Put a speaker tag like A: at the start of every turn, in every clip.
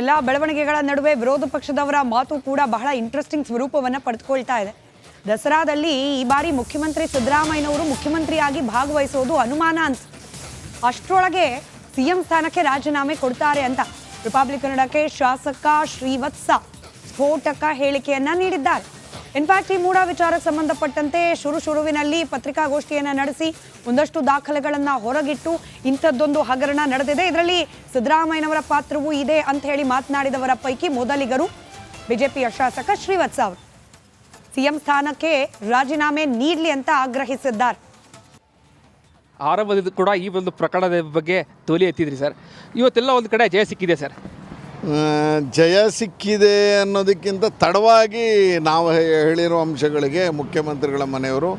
A: ಎಲ್ಲ ಬೆಳವಣಿಗೆಗಳ ನಡುವೆ ವಿರೋಧ ಪಕ್ಷದವರ ಮಾತು ಕೂಡ ಬಹಳ ಇಂಟ್ರೆಸ್ಟಿಂಗ್ ಸ್ವರೂಪವನ್ನು ಪಡೆದುಕೊಳ್ತಾ ಇದೆ. ದಸರಾದಲ್ಲಿ ಈ ಬಾರಿ ಮುಖ್ಯಮಂತ್ರಿ ಸಿದ್ದರಾಮಯ್ಯನವರು ಮುಖ್ಯಮಂತ್ರಿಯಾಗಿ ಭಾಗವಹಿಸೋದು ಅನುಮಾನ ಅಂತ. ಅಷ್ಟರೊಳಗೆ ಸಿಎಂ ಸ್ಥಾನಕ್ಕೆ ರಾಜೀನಾಮೆ ಕೊಡ್ತಾರೆ ಅಂತ ರಿಪಬ್ಲಿಕ್ ಕನ್ನಡಕ್ಕೆ ಶಾಸಕ ಶ್ರೀವತ್ಸ ಸ್ಫೋಟಕ ಹೇಳಿಕೆಯನ್ನ ನೀಡಿದ್ದಾರೆ. ಇನ್ಫ್ಯಾಕ್ಟ್ ಈ ಮೂಡ ವಿಚಾರಕ್ಕೆ ಸಂಬಂಧಪಟ್ಟಂತೆ ಶುರು ಶುರುವಿನಲ್ಲಿ ಪತ್ರಿಕಾಗೋಷ್ಠಿಯನ್ನು ನಡೆಸಿ ಒಂದಷ್ಟು ದಾಖಲೆಗಳನ್ನು ಹೊರಗಿಟ್ಟು ಇಂಥದ್ದೊಂದು ಹಗರಣ ನಡೆದಿದೆ. ಇದರಲ್ಲಿ ಸಿದ್ದರಾಮಯ್ಯನವರ ಪಾತ್ರವೂ ಇದೆ ಅಂತ ಹೇಳಿ ಮಾತನಾಡಿದವರ ಪೈಕಿ ಮೊದಲಿಗರು ಬಿಜೆಪಿಯ ಶಾಸಕ ಶ್ರೀವತ್ಸ ಅವರು. ಸಿಎಂ ಸ್ಥಾನಕ್ಕೆ ರಾಜೀನಾಮೆ ನೀಡಲಿ ಅಂತ ಆಗ್ರಹಿಸಿದ್ದಾರೆ.
B: ಆರಂಭದಿಂದ ಕೂಡ ಈ ಒಂದು ಪ್ರಕರಣದ ಬಗ್ಗೆ ತೋಲಿ ಎತ್ತಿದ್ರಿ ಸರ್. ಇವತ್ತೆಲ್ಲ ಒಂದು ಕಡೆ ಜಯ ಸಿಕ್ಕಿದೆ ಸರ್.
C: ಜಯ ಸಿಕ್ಕಿದೆ ಅನ್ನೋದಕ್ಕಿಂತ ತಡವಾಗಿ ನಾವು ಹೇಳಿರೋ ಅಂಶಗಳಿಗೆ ಮುಖ್ಯಮಂತ್ರಿಗಳ ಮನೆಯವರು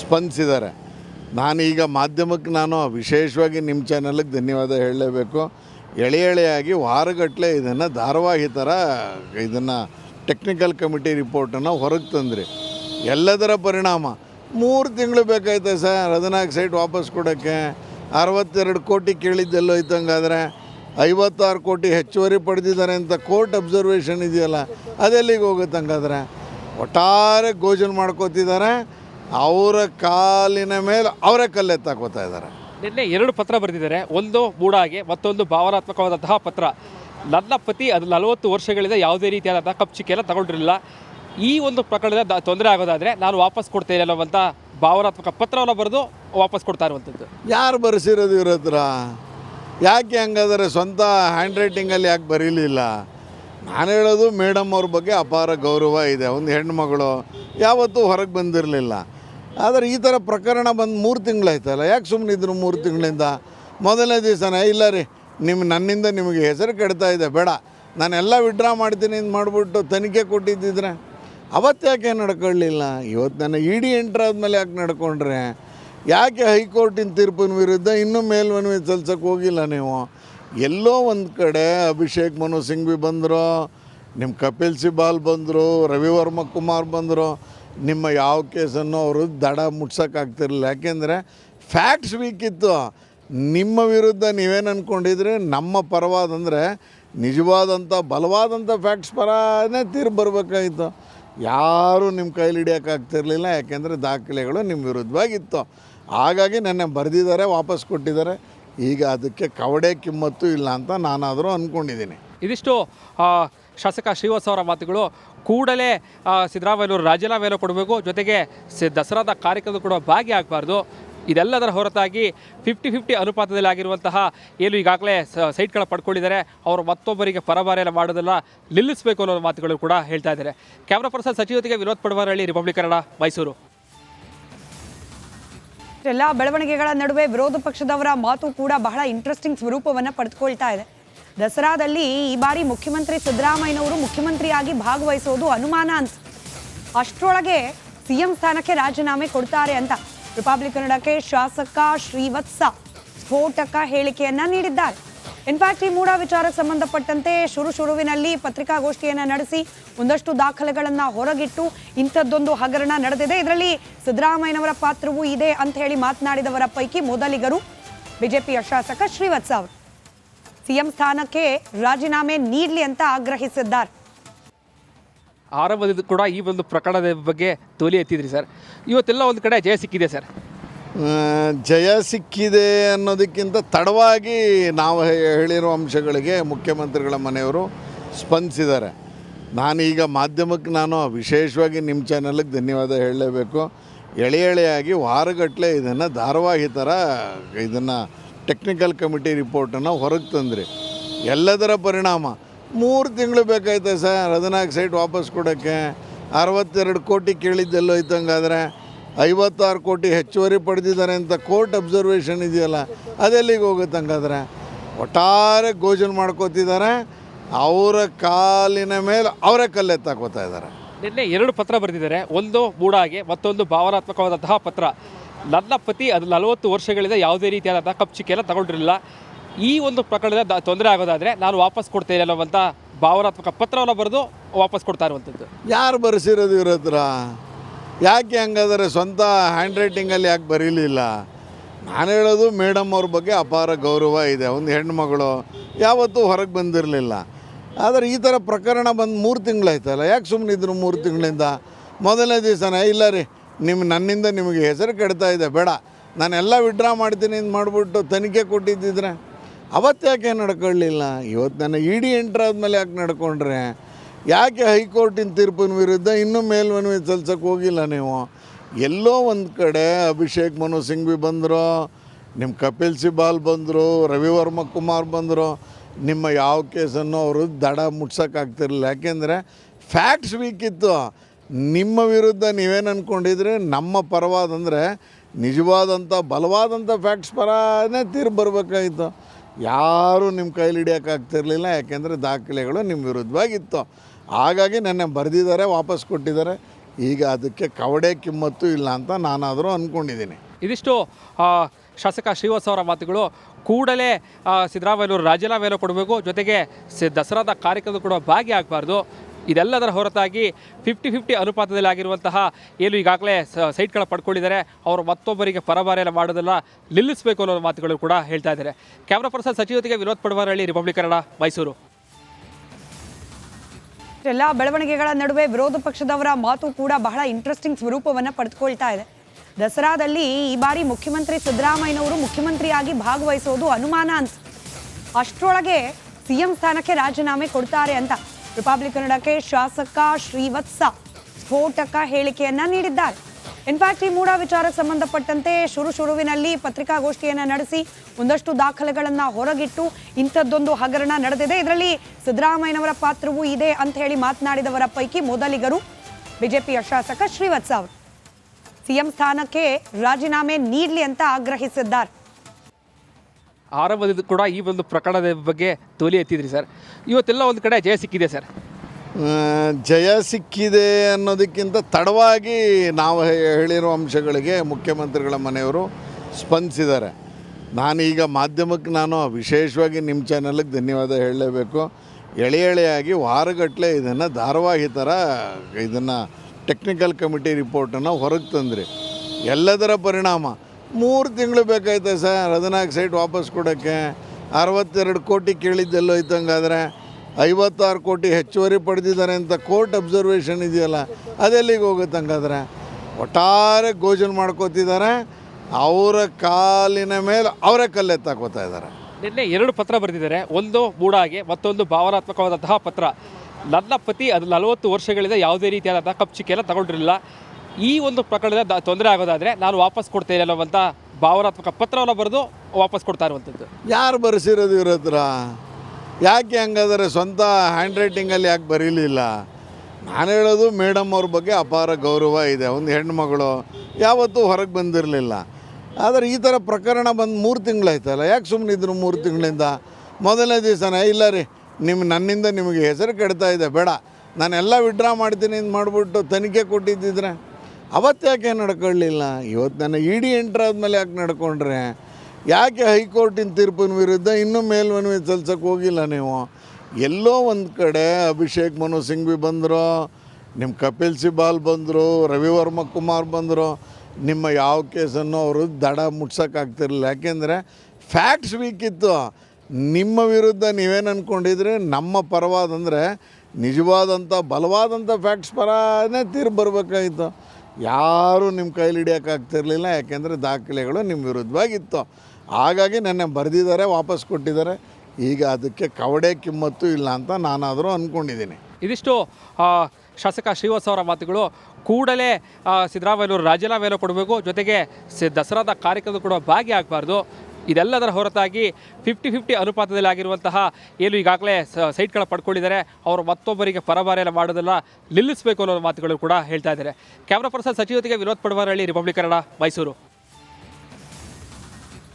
C: ಸ್ಪಂದಿಸಿದ್ದಾರೆ. ನಾನೀಗ ಮಾಧ್ಯಮಕ್ಕೆ ನಾನು ವಿಶೇಷವಾಗಿ ನಿಮ್ಮ ಚಾನಲ್ಗೆ ಧನ್ಯವಾದ ಹೇಳಲೇಬೇಕು. ಎಳೆ ಎಳೆಯಾಗಿ ವಾರಗಟ್ಟಲೆ ಇದನ್ನು ಧಾರಾವಾಹಿ ಥರ ಇದನ್ನು ಟೆಕ್ನಿಕಲ್ ಕಮಿಟಿ ರಿಪೋರ್ಟನ್ನು ಹೊರಗೆ ತಂದ್ರಿ. ಎಲ್ಲದರ ಪರಿಣಾಮ. ಮೂರು ತಿಂಗಳು ಬೇಕಾಯ್ತು ಸರ್, ಹದಿನಾಲ್ಕು ಸೈಟ್ ವಾಪಸ್ ಕೊಡೋಕ್ಕೆ. ಅರವತ್ತೆರಡು ಕೋಟಿ ಕೇಳಿದ್ದೆಲ್ಲೋ ಇತ್ತಂಗಾದ್ರೆ ಐವತ್ತಾರು ಕೋಟಿ ಹೆಚ್ಚುವರಿ ಪಡೆದಿದ್ದಾರೆ ಅಂತ ಕೋರ್ಟ್ ಅಬ್ಸರ್ವೇಷನ್ ಇದೆಯಲ್ಲ ಅದೆಲ್ಲಿಗೆ ಹೋಗುತ್ತೆ ಹಂಗಾದ್ರೆ? ಒಟ್ಟಾರೆ ಗೋಜನ್ ಮಾಡ್ಕೋತಿದ್ದಾರೆ ಅವರ ಕಾಲಿನ ಮೇಲೆ ಅವರೇ ಕಲ್ಲೆತ್ತಾಕೋತಾ ಇದ್ದಾರೆ.
B: ನಿನ್ನೆ ಎರಡು ಪತ್ರ ಬರೆದಿದ್ದಾರೆ ಒಂದು ಮೂಡಾಗೆ ಮತ್ತೊಂದು ಭಾವನಾತ್ಮಕವಾದಂತಹ ಪತ್ರ. ನನ್ನ ಪತಿ ಅದು ನಲವತ್ತು ವರ್ಷಗಳಿಂದ ಯಾವುದೇ ರೀತಿಯಾದಂತಹ ಕಪ್ಚಿಕೆಲ್ಲ ತಗೊಂಡಿರಲಿಲ್ಲ. ಈ ಒಂದು ಪ್ರಕರಣದ ತೊಂದರೆ ಆಗೋದಾದರೆ ನಾನು ವಾಪಸ್ ಕೊಡ್ತೇನೆ ಅನ್ನೋವಂಥ ಭಾವನಾತ್ಮಕ ಪತ್ರವನ್ನು ಬರೆದು ವಾಪಸ್ ಕೊಡ್ತಾ ಇರುವಂಥದ್ದು.
C: ಯಾರು ಬರೆಸಿರೋದು ಇವ್ರ ಹತ್ರ? ಯಾಕೆ ಹಂಗಾದರೆ ಸ್ವಂತ ಹ್ಯಾಂಡ್ ರೈಟಿಂಗಲ್ಲಿ ಯಾಕೆ ಬರೀಲಿಲ್ಲ? ನಾನು ಹೇಳೋದು ಮೇಡಮ್ ಅವ್ರ ಬಗ್ಗೆ ಅಪಾರ ಗೌರವ ಇದೆ. ಒಂದು ಹೆಣ್ಮಗಳು ಯಾವತ್ತೂ ಹೊರಗೆ ಬಂದಿರಲಿಲ್ಲ. ಆದರೆ ಈ ಥರ ಪ್ರಕರಣ ಬಂದು ಮೂರು ತಿಂಗಳಾಯ್ತಲ್ಲ, ಯಾಕೆ ಸುಮ್ಮನೆ ಇದ್ರು ಮೂರು ತಿಂಗಳಿಂದ? ಮೊದಲನೇ ದಿವಸನೇ ಇಲ್ಲ ರೀ ನಿಮ್ಮ ನನ್ನಿಂದ ನಿಮಗೆ ಹೆಸರು ಕೆಡ್ತಾ ಇದೆ, ಬೇಡ. ನಾನೆಲ್ಲ ವಿಡ್ರಾ ಮಾಡ್ತೀನಿ ಅಂತ ಮಾಡಿಬಿಟ್ಟು ತನಿಖೆ ಕೊಟ್ಟಿದ್ದಿದ್ರೆ ಅವತ್ತು ಯಾಕೆ ನಡ್ಕೊಳ್ಳಿಲ್ಲ? ಇವತ್ತು ನಾನು ಇಡಿ ಎಂಟ್ರ್ ಆದಮೇಲೆ ಯಾಕೆ ನಡ್ಕೊಂಡ್ರೆ? ಯಾಕೆ ಹೈಕೋರ್ಟಿನ ತೀರ್ಪಿನ ವಿರುದ್ಧ ಇನ್ನೂ ಮೇಲ್ಮನವಿ ಸಲ್ಸಕ್ಕೆ ಹೋಗಿಲ್ಲ ನೀವು? ಎಲ್ಲೋ ಒಂದು ಕಡೆ ಅಭಿಷೇಕ್ ಮನು ಸಿಂಘ್ವಿ ಬಂದರು ನಿಮ್ಮ ಕಪಿಲ್ ಸಿಬಾಲ್ ಬಂದರು, ರವಿವರ್ಮ ಕುಮಾರ್ ಬಂದರು, ನಿಮ್ಮ ಯಾವ ಕೇಸನ್ನು ಅವರು ದಡ ಮುಟ್ಸೋಕ್ಕಾಗ್ತಿರಲಿಲ್ಲ ಯಾಕೆಂದರೆ ಫ್ಯಾಕ್ಟ್ಸ್ ವೀಕ್ ಇತ್ತು. ನಿಮ್ಮ ವಿರುದ್ಧ ನೀವೇನು ಅಂದ್ಕೊಂಡಿದ್ರೆ ನಮ್ಮ ಪರವಾದಂದರೆ ನಿಜವಾದಂಥ ಬಲವಾದಂಥ ಫ್ಯಾಕ್ಟ್ಸ್ ಪರನೇ ತೀರ್ಪು ಬರಬೇಕಾಗಿತ್ತು ಯಾರೂ ನಿಮ್ಮ ಕೈಲಿ ಹಿಡಿಯೋಕ್ಕಾಗ್ತಿರ್ಲಿಲ್ಲ ಯಾಕೆಂದರೆ ದಾಖಲೆಗಳು ನಿಮ್ಮ ವಿರುದ್ಧವಾಗಿತ್ತು. ಹಾಗಾಗಿ ನೆನ್ನೆ ಬರೆದಿದ್ದಾರೆ, ವಾಪಸ್ ಕೊಟ್ಟಿದ್ದಾರೆ. ಈಗ ಅದಕ್ಕೆ ಕವಡೆ ಕಿಮ್ಮತ್ತು ಇಲ್ಲ ಅಂತ ನಾನಾದರೂ ಅಂದ್ಕೊಂಡಿದ್ದೀನಿ
B: ಇದಿಷ್ಟು ಶಾಸಕ ಶ್ರೀವಾಸ್ ಅವರ ಮಾತುಗಳು. ಕೂಡಲೇ ಸಿದ್ದರಾಮಯ್ಯವರು ರಾಜೀನಾಮೆಯನ್ನು ಕೊಡಬೇಕು. ಜೊತೆಗೆ ದಸರಾದ ಕಾರ್ಯಕ್ರಮದ ಕೂಡ ಭಾಗಿಯಾಗಬಾರ್ದು. ಇದೆಲ್ಲದರ ಹೊರತಾಗಿ ಫಿಫ್ಟಿ ಫಿಫ್ಟಿ ಅನುಪಾತದಲ್ಲಿ ಆಗಿರುವಂತಹ ಏನು ಈಗಾಗಲೇ ಸೈಟ್ಗಳ ಪಡ್ಕೊಂಡಿದ್ದಾರೆ. ಅವರು ಮತ್ತೊಬ್ಬರಿಗೆ ಪರಭಾರೆಯನ್ನು ಮಾಡೋದಲ್ಲ ನಿಲ್ಲಿಸಬೇಕು ಅನ್ನೋ ಮಾತುಗಳು ಕೂಡ ಹೇಳ್ತಾ ಇದ್ದಾರೆ. ಕ್ಯಾಮ್ರಾ ಪರ್ಸನ್ ಸಚಿವತೆಗೆ ವಿನೋದ್ ಪಡವಾರಹಳ್ಳಿ ರಿಪಬ್ಲಿಕ್ ಕನ್ನಡ ಮೈಸೂರು
A: ಎಲ್ಲ ಬೆಳವಣಿಗೆಗಳ ನಡುವೆ ವಿರೋಧ ಪಕ್ಷದವರ ಮಾತು ಕೂಡ ಬಹಳ ಇಂಟ್ರೆಸ್ಟಿಂಗ್ ಸ್ವರೂಪವನ್ನು ಪಡೆದುಕೊಳ್ತಾ ಇದೆ. ದಸರಾದಲ್ಲಿ ಈ ಬಾರಿ ಮುಖ್ಯಮಂತ್ರಿ ಸಿದ್ದರಾಮಯ್ಯನವರು ಮುಖ್ಯಮಂತ್ರಿಯಾಗಿ ಭಾಗವಹಿಸೋದು ಅನುಮಾನ ಅಂತ. ಅಷ್ಟರೊಳಗೆ ಸಿಎಂ ಸ್ಥಾನಕ್ಕೆ ರಾಜೀನಾಮೆ ಕೊಡ್ತಾರೆ ಅಂತ. ರಿಪಬ್ಲಿಕ್ ಕನ್ನಡಕ್ಕೆ ಶಾಸಕ ಶ್ರೀವತ್ಸ ಸ್ಫೋಟಕ ಹೇಳಿಕೆಯನ್ನ ನೀಡಿದ್ದಾರೆ. ಇನ್ಫ್ಯಾಕ್ಟ್ ಈ ಮೂಡ ವಿಚಾರಕ್ಕೆ ಸಂಬಂಧಪಟ್ಟಂತೆ ಶುರು ಶುರುವಿನಲ್ಲಿ ಪತ್ರಿಕಾಗೋಷ್ಠಿಯನ್ನ ನಡೆಸಿ ಒಂದಷ್ಟು ದಾಖಲೆಗಳನ್ನ ಹೊರಗಿಟ್ಟು ಇಂಥದ್ದೊಂದು ಹಗರಣ ನಡೆದಿದೆ. ಇದರಲ್ಲಿ ಸಿದ್ದರಾಮಯ್ಯನವರ ಪಾತ್ರವೂ ಇದೆ ಅಂತ ಹೇಳಿ ಮಾತನಾಡಿದವರ ಪೈಕಿ ಮೊದಲಿಗರು ಬಿಜೆಪಿಯ ಶಾಸಕ ಶ್ರೀವತ್ಸ ಅವರು. ಸಿಎಂ ಸ್ಥಾನಕ್ಕೆ ರಾಜೀನಾಮೆ ನೀಡಲಿ ಅಂತ ಆಗ್ರಹಿಸಿದ್ದಾರೆ.
B: ಆರಂಭದಿಂದ ಕೂಡ ಈ ಒಂದು ಪ್ರಕರಣದ ಬಗ್ಗೆ ತೋಲಿ ಎತ್ತಿದ್ರಿ ಸರ್. ಇವತ್ತೆಲ್ಲ ಒಂದು ಕಡೆ ಜಯ ಸಿಕ್ಕಿದೆ ಸರ್.
C: ಜಯ ಸಿಕ್ಕಿದೆ ಅನ್ನೋದಕ್ಕಿಂತ ತಡವಾಗಿ ನಾವು ಹೇಳಿರೋ ಅಂಶಗಳಿಗೆ ಮುಖ್ಯಮಂತ್ರಿಗಳ ಮನೆಯವರು ಸ್ಪಂದಿಸಿದ್ದಾರೆ. ನಾನೀಗ ಮಾಧ್ಯಮಕ್ಕೆ ನಾನು ವಿಶೇಷವಾಗಿ ನಿಮ್ಮ ಚಾನಲ್ಗೆ ಧನ್ಯವಾದ ಹೇಳಲೇಬೇಕು. ಎಳೆ ಎಳೆಯಾಗಿ ವಾರಗಟ್ಟಲೆ ಇದನ್ನು ಧಾರಾವಾಹಿ ಥರ ಇದನ್ನು ಟೆಕ್ನಿಕಲ್ ಕಮಿಟಿ ರಿಪೋರ್ಟನ್ನು ಹೊರಗೆ ತಂದ್ರಿ. ಎಲ್ಲದರ ಪರಿಣಾಮ ಮೂರು ತಿಂಗಳು ಬೇಕಾಯ್ತು ಸರ್, ಹದಿನಾಲ್ಕು ಸೈಟ್ ವಾಪಸ್ ಕೊಡೋಕ್ಕೆ. ಅರವತ್ತೆರಡು ಕೋಟಿ ಕೇಳಿದ್ದೆಲ್ಲೋ ಇತ್ತಂಗಾದ್ರೆ ಐವತ್ತಾರು ಕೋಟಿ ಹೆಚ್ಚುವರಿ ಪಡೆದಿದ್ದಾರೆ ಅಂತ ಕೋರ್ಟ್ ಅಬ್ಸರ್ವೇಷನ್ ಇದೆಯಲ್ಲ, ಅದೆಲ್ಲಿಗೆ ಹೋಗುತ್ತೆ ಹಂಗಾದ್ರೆ ಒಟ್ಟಾರೆ ಗೋಜನ್ ಮಾಡ್ಕೋತಿದ್ದಾರೆ, ಅವರ ಕಾಲಿನ ಮೇಲೆ ಅವರೇ ಕಲ್ಲೆತ್ತಾಕೋತಾ ಇದ್ದಾರೆ.
B: ನಿನ್ನೆ ಎರಡು ಪತ್ರ ಬರೆದಿದ್ದಾರೆ, ಒಂದು ಮೂಡಾಗೆ, ಮತ್ತೊಂದು ಭಾವನಾತ್ಮಕವಾದಂತಹ ಪತ್ರ. ನನ್ನ ಪತಿ ಅದು ನಲವತ್ತು ವರ್ಷಗಳಿಂದ ಯಾವುದೇ ರೀತಿಯಾದಂತಹ ಕಪ್ಚಿಕೆಲ್ಲ ತಗೊಂಡಿರಲಿಲ್ಲ. ಈ ಒಂದು ಪ್ರಕರಣದ ತೊಂದರೆ ಆಗೋದಾದರೆ ನಾನು ವಾಪಸ್ ಕೊಡ್ತೇನೆ ಅನ್ನುವಂಥ ಭಾವನಾತ್ಮಕ ಪತ್ರವನ್ನು ಬರೆದು ವಾಪಸ್ ಕೊಡ್ತಾ ಇರುವಂಥದ್ದು.
C: ಯಾರು ಬರೆಸಿರೋದು ಇವ್ರ ಯಾಕೆ ಹಂಗಾದರೆ ಸ್ವಂತ ಹ್ಯಾಂಡ್ ರೈಟಿಂಗಲ್ಲಿ ಯಾಕೆ ಬರೀಲಿಲ್ಲ? ನಾನು ಹೇಳೋದು ಮೇಡಮ್ ಅವ್ರ ಬಗ್ಗೆ ಅಪಾರ ಗೌರವ ಇದೆ. ಒಂದು ಹೆಣ್ಮಗಳು ಯಾವತ್ತೂ ಹೊರಗೆ ಬಂದಿರಲಿಲ್ಲ. ಆದರೆ ಈ ಥರ ಪ್ರಕರಣ ಬಂದು ಮೂರು ತಿಂಗಳಾಯ್ತಲ್ಲ. ಯಾಕೆ ಸುಮ್ಮನೆ ಇದ್ರು ಮೂರು ತಿಂಗಳಿಂದ? ಮೊದಲನೇ ದಿವಸನೇ ಇಲ್ಲ ರೀ ನಿಮ್ಮ ನನ್ನಿಂದ ನಿಮಗೆ ಹೆಸರು ಕೆಡ್ತಾ ಇದೆ. ಬೇಡ. ನಾನೆಲ್ಲ ವಿಡ್ರಾ ಮಾಡ್ತೀನಿ ಅಂತ ಮಾಡಿಬಿಟ್ಟು ತನಿಖೆ ಕೊಟ್ಟಿದ್ದಿದ್ರೆ ಅವತ್ತು ಯಾಕೆ ನಡ್ಕೊಳ್ಳಿಲ್ಲ? ಇವತ್ತು ನನ್ನ ಇಡಿ ಎಂಟ್ರ್ ಆದಮೇಲೆ ಯಾಕೆ ನಡ್ಕೊಂಡ್ರೆ? ಯಾಕೆ ಹೈಕೋರ್ಟಿನ ತೀರ್ಪಿನ ವಿರುದ್ಧ ಇನ್ನೂ ಮೇಲ್ಮನವಿ ಸಲ್ಸಕ್ಕೆ ಹೋಗಿಲ್ಲ ನೀವು? ಎಲ್ಲೋ ಒಂದು ಕಡೆ ಅಭಿಷೇಕ್ ಮನು ಸಿಂಘ್ವಿ ಬಂದರು ನಿಮ್ಮ ಕಪಿಲ್ ಸಿಬಾಲ್ ಬಂದರು, ರವಿವರ್ಮ ಕುಮಾರ್ ಬಂದರು. ನಿಮ್ಮ ಯಾವ ಕೇಸನ್ನು ಅವರು ದಡ ಮುಟ್ಸೋಕ್ಕಾಗ್ತಿರಲಿಲ್ಲ ಯಾಕೆಂದರೆ ಫ್ಯಾಕ್ಟ್ಸ್ ವೀಕ್ ಇತ್ತು. ನಿಮ್ಮ ವಿರುದ್ಧ ನೀವೇನು ಅಂದ್ಕೊಂಡಿದ್ರೆ ನಮ್ಮ ಪರವಾದಂದರೆ ನಿಜವಾದಂಥ, ಬಲವಾದಂಥ ಫ್ಯಾಕ್ಟ್ಸ್ ಪರನೇ ತೀರ್ಪು ಬರಬೇಕಾಗಿತ್ತು. ಯಾರೂ ನಿಮ್ಮ ಕೈಲಿ ಹಿಡಿಯೋಕ್ಕಾಗ್ತಿರ್ಲಿಲ್ಲ ಯಾಕೆಂದರೆ ದಾಖಲೆಗಳು ನಿಮ್ಮ ವಿರುದ್ಧವಾಗಿತ್ತು. ಹಾಗಾಗಿ ನೆನ್ನೆ ಬರೆದಿದ್ದಾರೆ, ವಾಪಸ್ ಕೊಟ್ಟಿದ್ದಾರೆ. ಈಗ ಅದಕ್ಕೆ ಕವಡೆ ಕಿಮ್ಮತ್ತು ಇಲ್ಲ ಅಂತ ನಾನಾದರೂ ಅಂದ್ಕೊಂಡಿದ್ದೀನಿ
B: ಇದಿಷ್ಟು ಶಾಸಕ ಶ್ರೀವಾಸ್ ಅವರ ಮಾತುಗಳು. ಕೂಡಲೇ ಸಿದ್ದರಾಮಯ್ಯವರು ರಾಜೀನಾಮೆಯನ್ನು ಕೊಡಬೇಕು. ಜೊತೆಗೆ ದಸರಾದ ಕಾರ್ಯಕ್ರಮದ ಕೂಡ ಭಾಗಿಯಾಗಬಾರ್ದು. ಇದೆಲ್ಲದರ ಹೊರತಾಗಿ ಫಿಫ್ಟಿ ಫಿಫ್ಟಿ ಅನುಪಾತದಲ್ಲಿ ಆಗಿರುವಂತಹ ಏನು ಈಗಾಗಲೇ ಸೈಟ್ಗಳ ಪಡ್ಕೊಂಡಿದ್ದಾರೆ. ಅವರು ಮತ್ತೊಬ್ಬರಿಗೆ ಪರಭಾರೆಯನ್ನು ಮಾಡೋದಲ್ಲ ನಿಲ್ಲಿಸಬೇಕು ಅನ್ನೋ ಮಾತುಗಳು ಕೂಡ ಹೇಳ್ತಾ ಇದ್ದಾರೆ. ಕ್ಯಾಮ್ರಾ ಪರ್ಸನ್ ಸಚಿವತೆಗೆ ವಿನೋದ್ ಪಡವಾರಹಳ್ಳಿ ರಿಪಬ್ಲಿಕ್ ಕನ್ನಡ ಮೈಸೂರು
A: ಎಲ್ಲ ಬೆಳವಣಿಗೆಗಳ ನಡುವೆ ವಿರೋಧ ಪಕ್ಷದವರ ಮಾತು ಕೂಡ ಬಹಳ ಇಂಟ್ರೆಸ್ಟಿಂಗ್ ಸ್ವರೂಪವನ್ನು ಪಡೆದುಕೊಳ್ತಾ ಇದೆ. ದಸರಾದಲ್ಲಿ ಈ ಬಾರಿ ಮುಖ್ಯಮಂತ್ರಿ ಸಿದ್ದರಾಮಯ್ಯನವರು ಮುಖ್ಯಮಂತ್ರಿಯಾಗಿ ಭಾಗವಹಿಸೋದು ಅನುಮಾನ ಅಂತ. ಅಷ್ಟರೊಳಗೆ ಸಿಎಂ ಸ್ಥಾನಕ್ಕೆ ರಾಜೀನಾಮೆ ಕೊಡ್ತಾರೆ ಅಂತ. ರಿಪಬ್ಲಿಕ್ ಕನ್ನಡಕ್ಕೆ ಶಾಸಕ ಶ್ರೀವತ್ಸ ಸ್ಫೋಟಕ ಹೇಳಿಕೆಯನ್ನ ನೀಡಿದ್ದಾರೆ. ಇನ್ಫ್ಯಾಕ್ಟ್ ಈ ಮೂಡ ವಿಚಾರಕ್ಕೆ ಸಂಬಂಧಪಟ್ಟಂತೆ ಶುರು ಶುರುವಿನಲ್ಲಿ ಪತ್ರಿಕಾಗೋಷ್ಠಿಯನ್ನು ನಡೆಸಿ ಒಂದಷ್ಟು ದಾಖಲೆಗಳನ್ನು ಹೊರಗಿಟ್ಟು ಇಂಥದ್ದೊಂದು ಹಗರಣ ನಡೆದಿದೆ. ಇದರಲ್ಲಿ ಸಿದ್ದರಾಮಯ್ಯನವರ ಪಾತ್ರವೂ ಇದೆ ಅಂತ ಹೇಳಿ ಮಾತನಾಡಿದವರ ಪೈಕಿ ಮೊದಲಿಗರು ಬಿಜೆಪಿಯ ಶಾಸಕ ಶ್ರೀವತ್ಸ ಅವರು. ಸಿಎಂ ಸ್ಥಾನಕ್ಕೆ ರಾಜೀನಾಮೆ ನೀಡಲಿ ಅಂತ ಆಗ್ರಹಿಸಿದ್ದಾರೆ.
B: ಆರಂಭದಿಂದ ಕೂಡ ಈ ಒಂದು ಪ್ರಕರಣದ ಬಗ್ಗೆ ತೋಲಿ ಎತ್ತಿದ್ರಿ ಸರ್. ಇವತ್ತೆಲ್ಲ ಒಂದು ಕಡೆ ಜಯ ಸಿಕ್ಕಿದೆ ಸರ್.
C: ಜಯ ಸಿಕ್ಕಿದೆ ಅನ್ನೋದಕ್ಕಿಂತ ತಡವಾಗಿ ನಾವು ಹೇಳಿರೋ ಅಂಶಗಳಿಗೆ ಮುಖ್ಯಮಂತ್ರಿಗಳ ಮನೆಯವರು ಸ್ಪಂದಿಸಿದ್ದಾರೆ. ನಾನೀಗ ಮಾಧ್ಯಮಕ್ಕೆ ನಾನು ವಿಶೇಷವಾಗಿ ನಿಮ್ಮ ಚಾನಲ್ಗೆ ಧನ್ಯವಾದ ಹೇಳಲೇಬೇಕು. ಎಳೆ ಎಳೆಯಾಗಿ ವಾರಗಟ್ಟಲೆ ಇದನ್ನು ಧಾರಾವಾಹಿ ಥರ ಇದನ್ನು ಟೆಕ್ನಿಕಲ್ ಕಮಿಟಿ ರಿಪೋರ್ಟನ್ನು ಹೊರಗೆ ತಂದ್ರಿ. ಎಲ್ಲದರ ಪರಿಣಾಮ ಮೂರು ತಿಂಗಳು ಬೇಕಾಯ್ತ ಸರ್, ಹದಿನಾಲ್ಕು ಸೈಟ್ ವಾಪಸ್ ಕೊಡೋಕ್ಕೆ. ಅರವತ್ತೆರಡು ಕೋಟಿ ಕೇಳಿದ್ದೆಲ್ಲೋ ಹಂಗಾದ್ರೆ ಐವತ್ತಾರು ಕೋಟಿ ಹೆಚ್ಚುವರಿ ಪಡೆದಿದ್ದಾರೆ ಅಂತ ಕೋರ್ಟ್ ಅಬ್ಸರ್ವೇಷನ್ ಇದೆಯಲ್ಲ, ಅದೆಲ್ಲಿಗೆ ಹೋಗುತ್ತೆ ಹಂಗಾದ್ರೆ ಒಟ್ಟಾರೆ ಗೋಜನ್ ಮಾಡ್ಕೋತಿದ್ದಾರೆ, ಅವರ ಕಾಲಿನ ಮೇಲೆ ಅವರೇ ಕಲ್ಲೆತ್ತಾಕೋತಾ ಇದ್ದಾರೆ.
B: ನಿನ್ನೆ ಎರಡು ಪತ್ರ ಬರೆದಿದ್ದಾರೆ, ಒಂದು ಮೂಡಾಗೆ, ಮತ್ತೊಂದು ಭಾವನಾತ್ಮಕವಾದಂತಹ ಪತ್ರ. ನನ್ನ ಪತಿ ಅದು ನಲವತ್ತು ವರ್ಷಗಳಿಂದ ಯಾವುದೇ ರೀತಿಯಾದಂತಹ ಕಪ್ಚಿಕೆಲ್ಲ ತಗೊಂಡಿರಲಿಲ್ಲ. ಈ ಒಂದು ಪ್ರಕರಣದ ತೊಂದರೆ ಆಗೋದಾದರೆ ನಾನು ವಾಪಸ್ ಕೊಡ್ತೇನೆ ಅನ್ನುವಂಥ ಭಾವನಾತ್ಮಕ ಪತ್ರವನ್ನು ಬರೆದು ವಾಪಸ್ ಕೊಡ್ತಾ ಇರುವಂಥದ್ದು.
C: ಯಾರು ಬರೆಸಿರೋದು ಇವ್ರ ಯಾಕೆ ಹಂಗಾದರೆ ಸ್ವಂತ ಹ್ಯಾಂಡ್ ರೈಟಿಂಗಲ್ಲಿ ಯಾಕೆ ಬರೀಲಿಲ್ಲ? ನಾನು ಹೇಳೋದು ಮೇಡಮ್ ಅವ್ರ ಬಗ್ಗೆ ಅಪಾರ ಗೌರವ ಇದೆ. ಒಂದು ಹೆಣ್ಮಗಳು ಯಾವತ್ತೂ ಹೊರಗೆ ಬಂದಿರಲಿಲ್ಲ. ಆದರೆ ಈ ಥರ ಪ್ರಕರಣ ಬಂದು ಮೂರು ತಿಂಗಳಾಯ್ತಲ್ಲ. ಯಾಕೆ ಸುಮ್ಮನೆ ಇದ್ರು ಮೂರು ತಿಂಗಳಿಂದ? ಮೊದಲನೇ ದಿವಸನೇ ಇಲ್ಲ ರೀ ನಿಮ್ಮ ನನ್ನಿಂದ ನಿಮಗೆ ಹೆಸರು ಕೆಡ್ತಾ ಇದೆ. ಬೇಡ. ನಾನೆಲ್ಲ ವಿಡ್ರಾ ಮಾಡ್ತೀನಿ ಅಂತ ಮಾಡಿಬಿಟ್ಟು ತನಿಖೆ ಕೊಟ್ಟಿದ್ದಿದ್ರೆ ಅವತ್ತು ಯಾಕೆ ನಡ್ಕೊಳ್ಳಿಲ್ಲ? ಇವತ್ತು ನನ್ನ ಇಡಿ ಎಂಟ್ರ್ ಆದಮೇಲೆ ಯಾಕೆ ನಡ್ಕೊಂಡ್ರೆ? ಯಾಕೆ ಹೈಕೋರ್ಟಿನ ತೀರ್ಪಿನ ವಿರುದ್ಧ ಇನ್ನೂ ಮೇಲ್ಮನವಿ ಸಲ್ಸಕ್ಕೆ ಹೋಗಿಲ್ಲ ನೀವು? ಎಲ್ಲೋ ಒಂದು ಕಡೆ ಅಭಿಷೇಕ್ ಮನು ಸಿಂಘ್ವಿ ಬಂದರು ನಿಮ್ಮ ಕಪಿಲ್ ಸಿಬಾಲ್ ಬಂದರು, ರವಿವರ್ಮ ಕುಮಾರ್ ಬಂದರು. ನಿಮ್ಮ ಯಾವ ಕೇಸನ್ನು ಅವರು ದಡ ಮುಟ್ಸೋಕ್ಕಾಗ್ತಿರಲಿಲ್ಲ ಯಾಕೆಂದರೆ ಫ್ಯಾಕ್ಟ್ಸ್ ವೀಕ್ ಇತ್ತು. ನಿಮ್ಮ ವಿರುದ್ಧ ನೀವೇನು ಅಂದ್ಕೊಂಡಿದ್ರೆ ನಮ್ಮ ಪರವಾದಂದರೆ ನಿಜವಾದಂಥ, ಬಲವಾದಂಥ ಫ್ಯಾಕ್ಟ್ಸ್ ಪರನೇ ತೀರ್ಪು ಬರಬೇಕಾಗಿತ್ತು. ಯಾರೂ ನಿಮ್ಮ ಕೈಲಿ ಹಿಡಿಯೋಕ್ಕಾಗ್ತಿರ್ಲಿಲ್ಲ ಯಾಕೆಂದರೆ ದಾಖಲೆಗಳು ನಿಮ್ಮ ವಿರುದ್ಧವಾಗಿತ್ತು. ಹಾಗಾಗಿ ನೆನ್ನೆ ಬರೆದಿದ್ದಾರೆ, ವಾಪಸ್ ಕೊಟ್ಟಿದ್ದಾರೆ. ಈಗ ಅದಕ್ಕೆ ಕವಡೆ ಕಿಮ್ಮತ್ತು ಇಲ್ಲ ಅಂತ ನಾನಾದರೂ ಅಂದ್ಕೊಂಡಿದ್ದೀನಿ
B: ಇದಿಷ್ಟು ಶಾಸಕ ಶ್ರೀವಾಸ್ ಅವರ ಮಾತುಗಳು. ಕೂಡಲೇ ಸಿದ್ದರಾಮಯ್ಯವರು ರಾಜೀನಾಮೆಯನ್ನು ಕೊಡಬೇಕು. ಜೊತೆಗೆ ದಸರಾದ ಕಾರ್ಯಕ್ರಮದ ಕೂಡ ಭಾಗಿಯಾಗಬಾರ್ದು. ಇದೆಲ್ಲದರ ಹೊರತಾಗಿ ಫಿಫ್ಟಿ ಫಿಫ್ಟಿ ಅನುಪಾತದಲ್ಲಿ ಆಗಿರುವಂತಹ ಏನು ಈಗಾಗಲೇ ಸೈಟ್ಗಳ ಪಡ್ಕೊಂಡಿದ್ದಾರೆ. ಅವರು ಮತ್ತೊಬ್ಬರಿಗೆ ಪರಭಾರೆಯನ್ನು ಮಾಡೋದನ್ನು ನಿಲ್ಲಿಸಬೇಕು ಅನ್ನೋ ಮಾತುಗಳು ಕೂಡ ಹೇಳ್ತಾ ಇದ್ದಾರೆ. ಕ್ಯಾಮ್ರಾ ಪರ್ಸನ್ ಸಚಿವತೆಗೆ ವಿನೋದ್ ಪಡವಾರಹಳ್ಳಿ ರಿಪಬ್ಲಿಕ್ ಕನ್ನಡ ಮೈಸೂರು